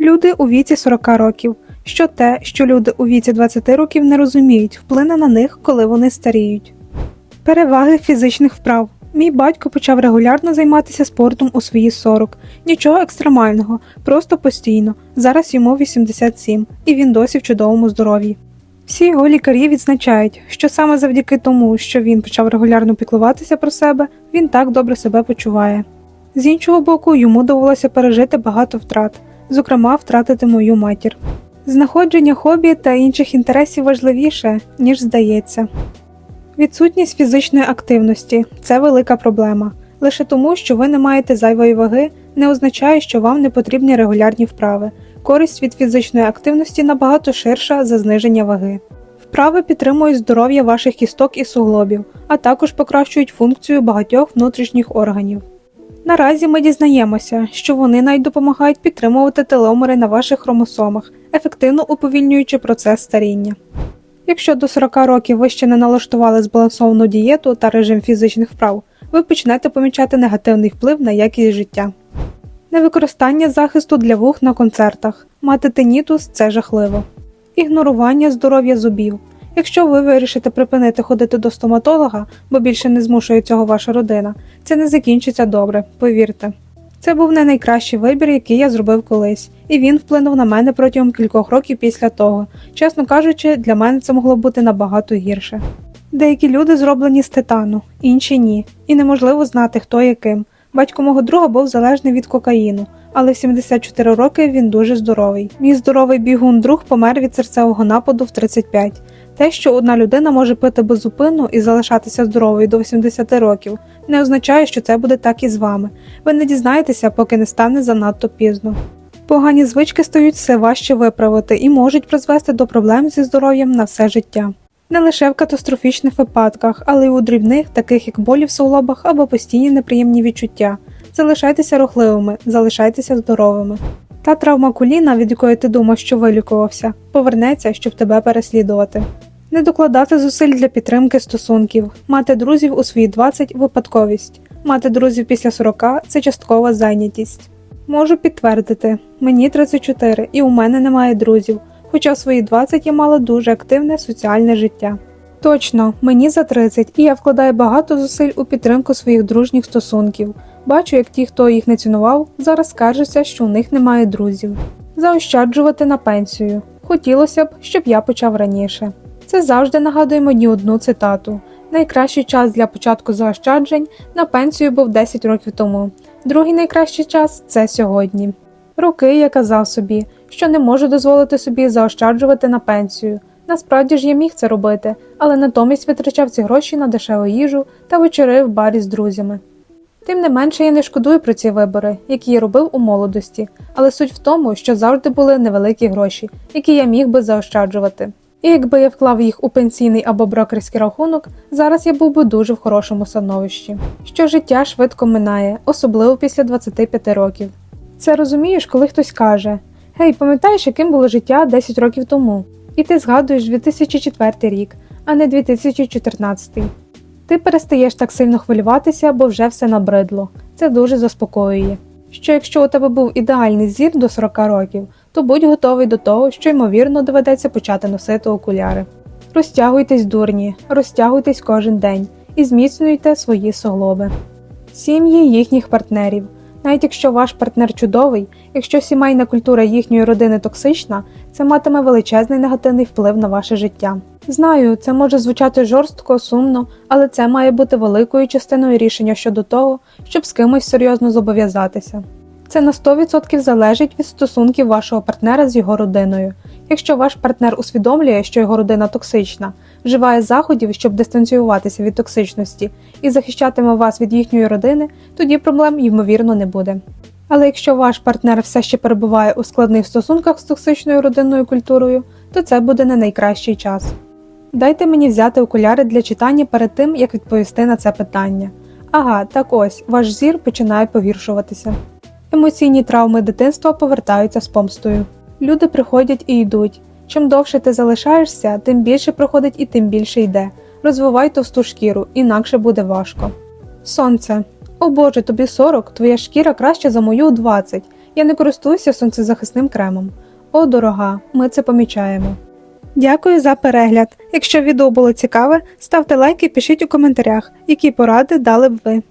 Люди у віці 40 років. Що те, що люди у віці 20 років не розуміють, вплине на них, коли вони старіють. Переваги фізичних вправ. Мій батько почав регулярно займатися спортом у свої 40. Нічого екстремального, просто постійно. Зараз йому 87, і він досі в чудовому здоров'ї. Всі його лікарі відзначають, що саме завдяки тому, що він почав регулярно піклуватися про себе, він так добре себе почуває. З іншого боку, йому довелося пережити багато втрат, зокрема, втратити мою матір. Знаходження хобі та інших інтересів важливіше, ніж здається. Відсутність фізичної активності це велика проблема. Лише тому, що ви не маєте зайвої ваги, не означає, що вам не потрібні регулярні вправи. Користь від фізичної активності набагато ширша за зниження ваги. Вправи підтримують здоров'я ваших кісток і суглобів, а також покращують функцію багатьох внутрішніх органів. Наразі ми дізнаємося, що вони навіть допомагають підтримувати теломери на ваших хромосомах, ефективно уповільнюючи процес старіння. Якщо до 40 років ви ще не налаштували збалансовану дієту та режим фізичних вправ, ви почнете помічати негативний вплив на якість життя. Невикористання захисту для вух на концертах. Мати тенітус це жахливо. Ігнорування здоров'я зубів. Якщо ви вирішите припинити ходити до стоматолога, бо більше не змушує цього ваша родина, це не закінчиться добре, повірте. Це був не найкращий вибір, який я зробив колись, і він вплинув на мене протягом кількох років після того. Чесно кажучи, для мене це могло бути набагато гірше. Деякі люди зроблені з титану, інші ні, і неможливо знати, хто яким. Батько мого друга був залежний від кокаїну, але в 74 роки він дуже здоровий. Мій здоровий бігун друг помер від серцевого нападу в 35. Те, що одна людина може пити безупинно і залишатися здоровою до 80 років, не означає, що це буде так і з вами. Ви не дізнаєтеся, поки не стане занадто пізно. Погані звички стають все важче виправити і можуть призвести до проблем зі здоров'ям на все життя. Не лише в катастрофічних випадках, але й у дрібних, таких як болі в суглобах або постійні неприємні відчуття. Залишайтеся рухливими, залишайтеся здоровими. Та травма коліна, від якої ти думав, що вилікувався, повернеться, щоб тебе переслідувати. Не докладати зусиль для підтримки стосунків, мати друзів у свої 20 – випадковість, мати друзів після 40 – це часткова зайнятість. Можу підтвердити, мені 34 і у мене немає друзів, хоча в свої 20 я мала дуже активне соціальне життя. Точно, мені за 30, і я вкладаю багато зусиль у підтримку своїх дружніх стосунків. Бачу, як ті, хто їх не цінував, зараз скаржаться, що у них немає друзів. Заощаджувати на пенсію. Хотілося б, щоб я почав раніше. Це завжди нагадує мені одну цитату: найкращий час для початку заощаджень на пенсію був 10 років тому. Другий найкращий час це сьогодні. Роки я казав собі, що не можу дозволити собі заощаджувати на пенсію. Насправді ж я міг це робити, але натомість витрачав ці гроші на дешеву їжу та вечори в барі з друзями. Тим не менше я не шкодую про ці вибори, які я робив у молодості, але суть в тому, що завжди були невеликі гроші, які я міг би заощаджувати. І якби я вклав їх у пенсійний або брокерський рахунок, зараз я був би дуже в хорошому становищі. Що життя швидко минає, особливо після 25 років. Це розумієш, коли хтось каже: Гей, пам'ятаєш, яким було життя 10 років тому? І ти згадуєш 2004 рік, а не 2014. Ти перестаєш так сильно хвилюватися, бо вже все набридло. Це дуже заспокоює. Що якщо у тебе був ідеальний зір до 40 років, то будь готовий до того, що ймовірно доведеться почати носити окуляри. Розтягуйтесь, дурні, розтягуйтесь кожен день і зміцнюйте свої суглоби. Сім'ї їхніх партнерів. Навіть якщо ваш партнер чудовий, якщо сімейна культура їхньої родини токсична, це матиме величезний негативний вплив на ваше життя. Знаю, це може звучати жорстко, сумно, але це має бути великою частиною рішення щодо того, щоб з кимось серйозно зобов'язатися. Це на 100% залежить від стосунків вашого партнера з його родиною. Якщо ваш партнер усвідомлює, що його родина токсична, вживає заходів, щоб дистанціюватися від токсичності і захищатиме вас від їхньої родини, тоді проблем ймовірно не буде. Але якщо ваш партнер все ще перебуває у складних стосунках з токсичною родинною культурою, то це буде не найкращий час. Дайте мені взяти окуляри для читання перед тим, як відповісти на це питання. Ага, так ось ваш зір починає погіршуватися. Емоційні травми дитинства повертаються з помстою. Люди приходять і йдуть. Чим довше ти залишаєшся, тим більше проходить і тим більше йде. Розвивай товсту шкіру, інакше буде важко. Сонце. О Боже, тобі 40, твоя шкіра краще за мою у 20. Я не користуюся сонцезахисним кремом. О, дорога, ми це помічаємо. Дякую за перегляд. Якщо відео було цікаве, ставте лайк і пишіть у коментарях, які поради дали б ви.